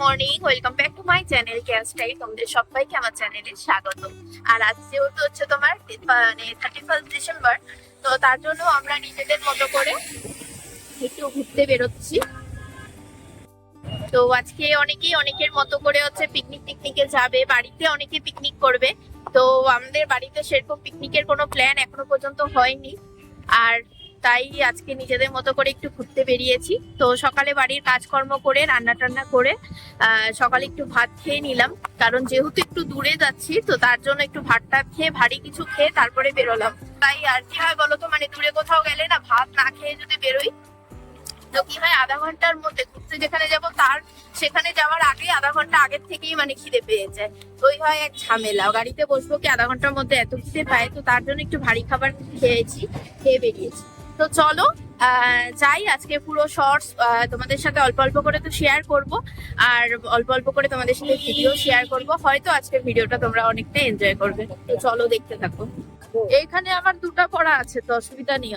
Morning welcome back to my channel care style তোমাদের সবাইকে আমার চ্যানেলে স্বাগত। আর আজ যেহেতু হচ্ছে তোমার মানে থার্টি ফার্স্ট ডিসেম্বর তো তার জন্য আমরা নিজেদের মতো করে একটু ঘুরতে বেরোচ্ছি। তো আজকে অনেকেই অনেকের মতো করে হচ্ছে পিকনিক টিকনিকে যাবে, বাড়িতে অনেকে পিকনিক করবে। তো আমাদের বাড়িতে সেরকম পিকনিকের কোনো প্ল্যান এখনও পর্যন্ত হয়নি। আর তাই আজকে নিজেদের মতো করে একটু ঘুরতে বেরিয়েছি। তো সকালে বাড়ির কাজকর্ম করে রান্না টান্না করে সকালে একটু ভাত খেয়ে নিলাম। কারণ যেহেতু একটু দূরে যাচ্ছি, তো তার জন্য একটু ভাতটা খেয়ে, ভারী কিছু খেয়ে তারপরে বেরোলাম। তাই আর কি হয় বলতো মানে দূরে কোথাও গেলে না ভাত না খেয়ে যদি বেরোই, তো কি হয় আধা ঘণ্টার মধ্যে ঘুরতে যেখানে যাব, তার সেখানে যাওয়ার আগে আধা ঘণ্টা আগের থেকেই মানে খিদে পেয়ে যায়। তো ওই হয় এক ঝামেলা। গাড়িতে বসবো কি আধা ঘণ্টার মধ্যে এত খিদে পায়, তো তার জন্য একটু ভারী খাবার খেয়েছি, খেয়ে বেরিয়েছি। তো চলো যাই, আজকে পুরো শর্টস তোমাদের সাথে অল্প অল্প করে তো শেয়ার করব, আর অল্প অল্প করে তোমাদের সাথে ভিডিও শেয়ার করব। হয়তো আজকের ভিডিওটা তোমরা অনেকটা এনজয় করবে। তো চলো দেখতে থাকো। এইখানে আমার দুটা পড়া আছে, তো অসুবিধা নেই।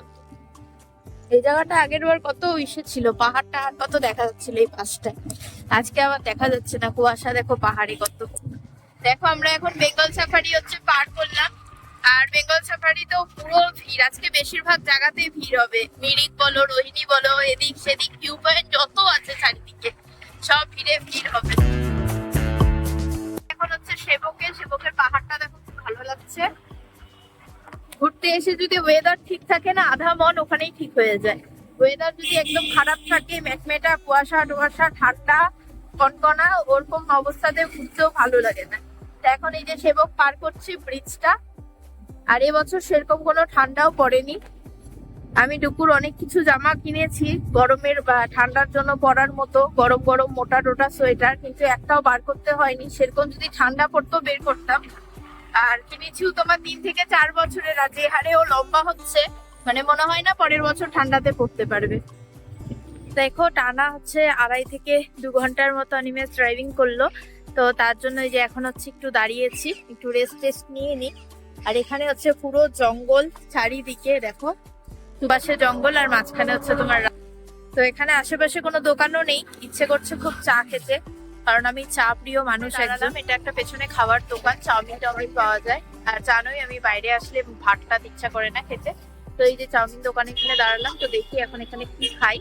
এই জায়গাটা আগের বার কত ইসে ছিল পাহাড় টাহাড় কত দেখা যাচ্ছিল এই পাশটায়। আজকে আবার দেখা যাচ্ছে না, কুয়াশা দেখো, পাহাড়ে কত। দেখো, আমরা এখন বেঙ্গল সাফারি হচ্ছে পার করলাম। আর বেঙ্গল সাফারি তো পুরো ভিড়। আজকে বেশিরভাগ জায়গাতেই ভিড় হবে। মিরিক বলো, রোহিণী বলো, এদিক সেদিক ভিউ পয়েন্ট যত আছে চারিদিকে, সব ভিড়ে ভিড় হবে। এখন হচ্ছে সেবকে, সেবকের পাহাড়টা দেখো, খুব ভালো লাগছে। ঘুরতে এসে যদি ওয়েদার ঠিক থাকে না, আধা মন ওখানেই ঠিক হয়ে যায়। ওয়েদার যদি একদম খারাপ থাকে মেঘমেটা কুয়াশা, টুয়াশা, ঠান্ডা, কনকনা, ওরকম অবস্থাতে ঘুরতেও ভালো লাগে না। এখন এই যে সেবক পার করছি ব্রিজটা আর এবছর সেরকম কোনো ঠান্ডাও পড়েনি। আমি দুপুর অনেক কিছু জামা কিনেছি, গরমের, বা ঠান্ডার জন্য পরার মতো গরম গরম মোটা টোটা সোয়েটার, কিন্তু একটাও বার করতে হয়নি। সেরকম যদি ঠান্ডা পড়তো বের করতাম। আর কিনেছিও তোমার তিন থেকে চার বছরের, আর যে হারে ও লম্বা হচ্ছে মানে মনে হয় না পরের বছর ঠান্ডাতে পড়তে পারবে। দেখো, টানা হচ্ছে আড়াই থেকে দু ঘণ্টার মতো অনিমেষ ড্রাইভিং করল। তো তার জন্য যে এখন হচ্ছে একটু দাঁড়িয়েছি, একটু রেস্ট টেস্ট নিয়ে নিই। আর এখানে হচ্ছে পুরো জঙ্গল চারিদিকে দেখো। দুপাশে জঙ্গল আর মাঝখানে হচ্ছে তোমার তো এখানে আশেপাশে কোনো দোকানও নেই। ইচ্ছে করছে খুব চা খেতে কারণ আমি চা প্রিয় মানুষ একদম এটা একটা পেছনে খাবার দোকান চাউমিন টাউমিন পাওয়া যায়। আর জানোই আমি বাইরে আসলে ভাতটা ইচ্ছা করে না খেতে। তো এই যে চাউমিন দোকানে এখানে দাঁড়ালাম তো দেখি এখন এখানে কি খাই।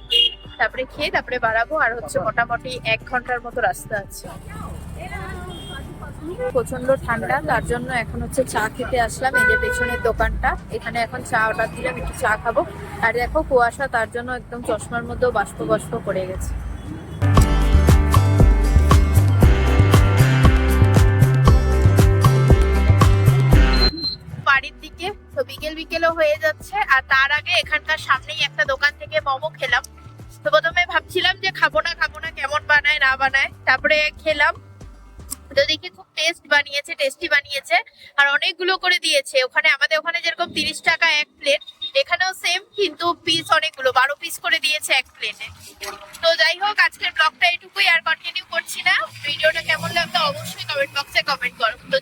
তারপরে খেয়ে তারপরে বাড়াবো আর হচ্ছে মোটামুটি এক ঘণ্টার মতো রাস্তা আছে। প্রচণ্ড ঠান্ডা, তার জন্য এখন হচ্ছে চা খেতে আসলাম। এই যে পেছনের দোকানটা, এখানে এখন চা অর্ডার দিলাম, একটু চা খাব। আর দেখো কুয়াশা, তার জন্য একদম চশমার মধ্যেও বাষ্প বাষ্প পড়ে গেছে। বাড়ির দিকে, তো বিকেল বিকেলও হয়ে যাচ্ছে, আর তার আগে এখানকার সামনেই একটা দোকান থেকে মোমো খেলাম। তো প্রথমে ভাবছিলাম যে খাব না খাব না, কেমন বানায়, না বানায়। তারপরে খেলাম। তো দেখি খুব টেস্ট বানিয়েছে টেস্টি বানিয়েছে। আর অনেকগুলো করে দিয়েছে। ওখানে আমাদের ওখানে যেরকম তিরিশ টাকা এক প্লেট এখানেও সেম কিন্তু পিস অনেকগুলো, বারো পিস করে দিয়েছে এক প্লেটে তো যাই হোক, আজকের ব্লগটা এটুকুই, আর কন্টিনিউ করছি না। ভিডিওটা কেমন লাগল অবশ্যই কমেন্ট বক্সে কমেন্ট করো। তো